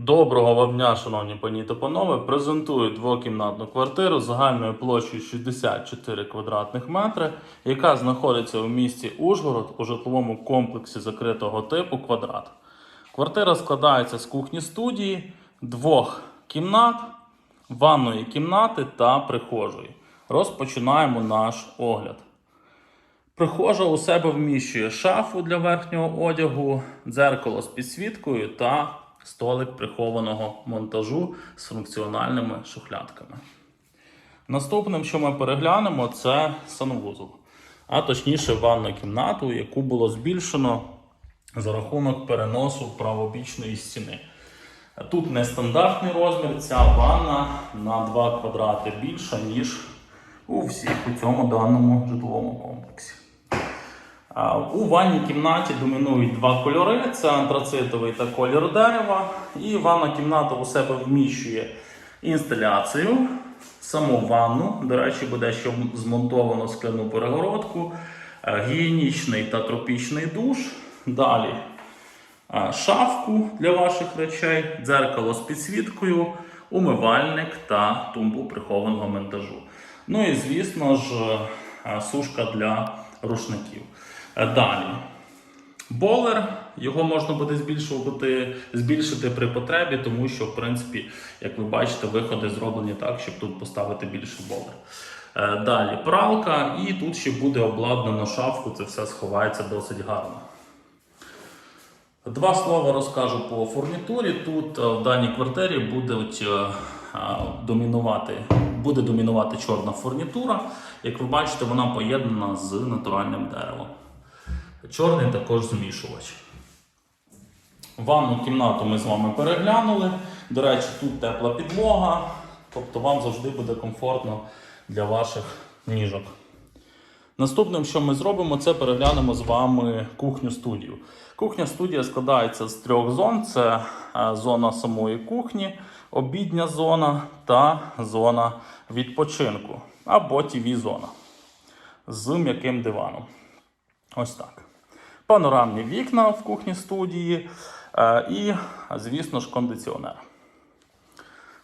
Доброго вам дня, шановні пані та панове. Презентую двокімнатну квартиру загальною площею 64 квадратних метри, яка знаходиться у місті Ужгород у житловому комплексі закритого типу квадрат. Квартира складається з кухні студії, двох кімнат, ванної кімнати та прихожої. Розпочинаємо наш огляд. Прихожа у себе вміщує шафу для верхнього одягу, дзеркало з підсвіткою та столик прихованого монтажу з функціональними шухлядками. Наступним, що ми переглянемо, це санвузол, а точніше ванну кімнату, яку було збільшено за рахунок переносу правобічної стіни. Тут нестандартний розмір, ця ванна на 2 квадрати більша, ніж у всіх у цьому даному житловому комплексі. У ванній кімнаті домінують два кольори: це антрацитовий та колір дерева. І ванна кімната у себе вміщує інсталяцію, саму ванну. До речі, буде ще змонтовано скляну перегородку, е, гігієнічний та тропічний душ. Далі е, шафку для ваших речей, дзеркало з підсвіткою, умивальник та тумбу прихованого монтажу. Ну і звісно ж, е, сушка для рушників. Е, Далі. Болер, його можна буде збільшувати, збільшити при потребі, тому що, в принципі, як ви бачите, виходи зроблені так, щоб тут поставити більше болер. Е, Далі пралка, і тут ще буде обладнано шафку, це все сховається досить гарно. Два слова розкажу по фурнітурі. Тут е, в даній квартирі будуть домінувати, буде домінувати чорна фурнітура. Як ви бачите, вона поєднана з натуральним деревом. Чорний також змішувач. Ванну кімнату ми з вами переглянули. До речі, тут тепла підлога, тобто вам завжди буде комфортно для ваших ніжок. Наступним, що ми зробимо, це переглянемо з вами кухню студію. Кухня студія складається з трьох зон: це е, зона самої кухні, обідня зона та зона відпочинку або тв зона з м'яким диваном. Ось так. Панорамні вікна в кухні студії е, і, звісно ж, кондиціонер.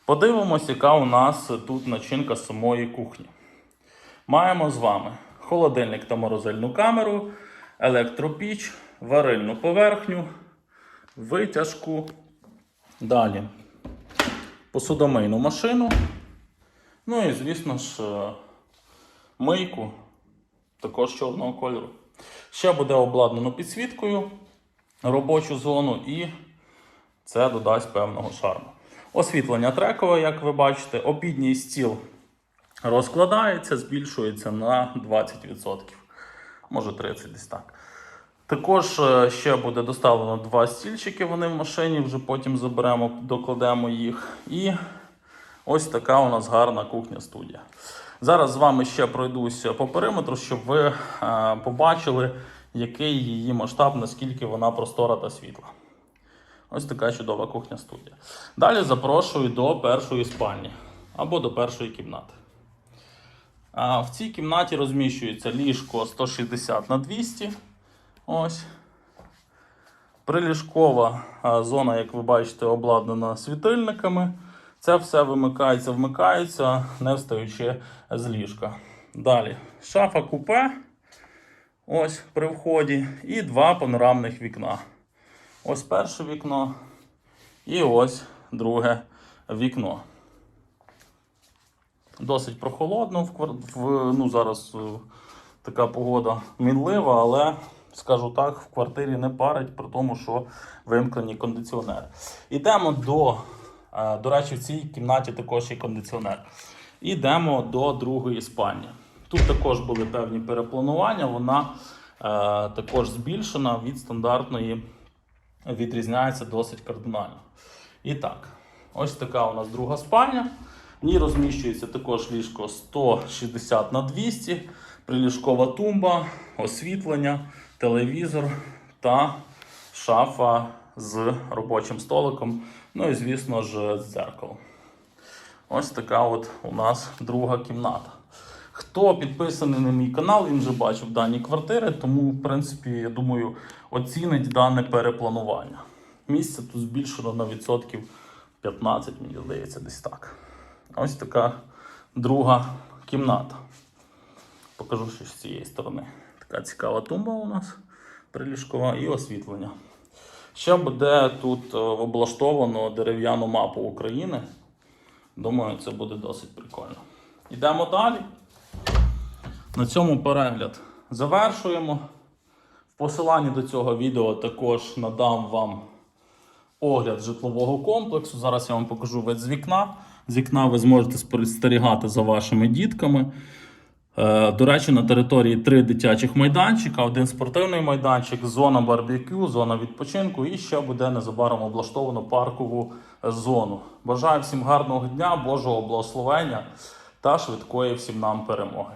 Подивимось, яка у нас тут начинка самої кухні. Маємо з вами холодильник та морозильну камеру, електропіч, варильну поверхню, витяжку. Далі посудомийну машину. Ну і, звісно ж, е, мийку також чорного кольору. Ще буде обладнано підсвіткою робочу зону, і це додасть певного шарму. Освітлення трекове, як ви бачите, обідній стіл розкладається, збільшується на 20%, може 30% десь так. Також е, ще буде доставлено два стільчики, вони в машині, вже потім заберемо, докладемо їх. І ось така у нас гарна кухня-студія. Зараз з вами ще пройдуся по периметру, щоб ви е, побачили, який її масштаб, наскільки вона простора та світла. Ось така чудова кухня-студія. Далі запрошую до першої спальні або до першої кімнати. В цій кімнаті розміщується ліжко 160 на 200. Ось. Приліжкова зона, як ви бачите, обладнана світильниками. Це все вимикається, вмикається, не встаючи з ліжка. Далі шафа купе. Ось при вході. І два панорамних вікна. Ось перше вікно. І ось друге вікно. Досить прохолодно. В, в, ну, зараз е, така погода мінлива, але, скажу так, в квартирі не парить, при тому, що вимкнені кондиціонери. Ідемо до, до речі, в цій кімнаті також є кондиціонер. Ідемо до другої спальні. Тут також були певні перепланування, вона е, також збільшена від стандартної, відрізняється досить кардинально. І так, ось така у нас друга спальня. В ній розміщується також ліжко 160 на 200, приліжкова тумба, освітлення, телевізор та шафа з робочим столиком. Ну і, звісно ж, з дзеркалом. Ось така от у нас друга кімната. Хто підписаний на мій канал, він вже бачив дані квартири, тому, в принципі, я думаю, оцінить дане перепланування. Місце тут збільшено на відсотків 15, мені здається, десь так. Ось така друга кімната. Покажу ще з цієї сторони. Така цікава тумба у нас приліжкова і освітлення. Ще буде тут е, облаштовано дерев'яну мапу України. Думаю, це буде досить прикольно. Йдемо далі. На цьому перегляд завершуємо. В посиланні до цього відео також надам вам огляд житлового комплексу. Зараз я вам покажу вид з вікна. З вікна ви зможете спостерігати за вашими дітками. Е, До речі, на території три дитячих майданчика, один спортивний майданчик, зона барбекю, зона відпочинку і ще буде незабаром облаштовано паркову зону. Бажаю всім гарного дня, Божого благословення та швидкої всім нам перемоги.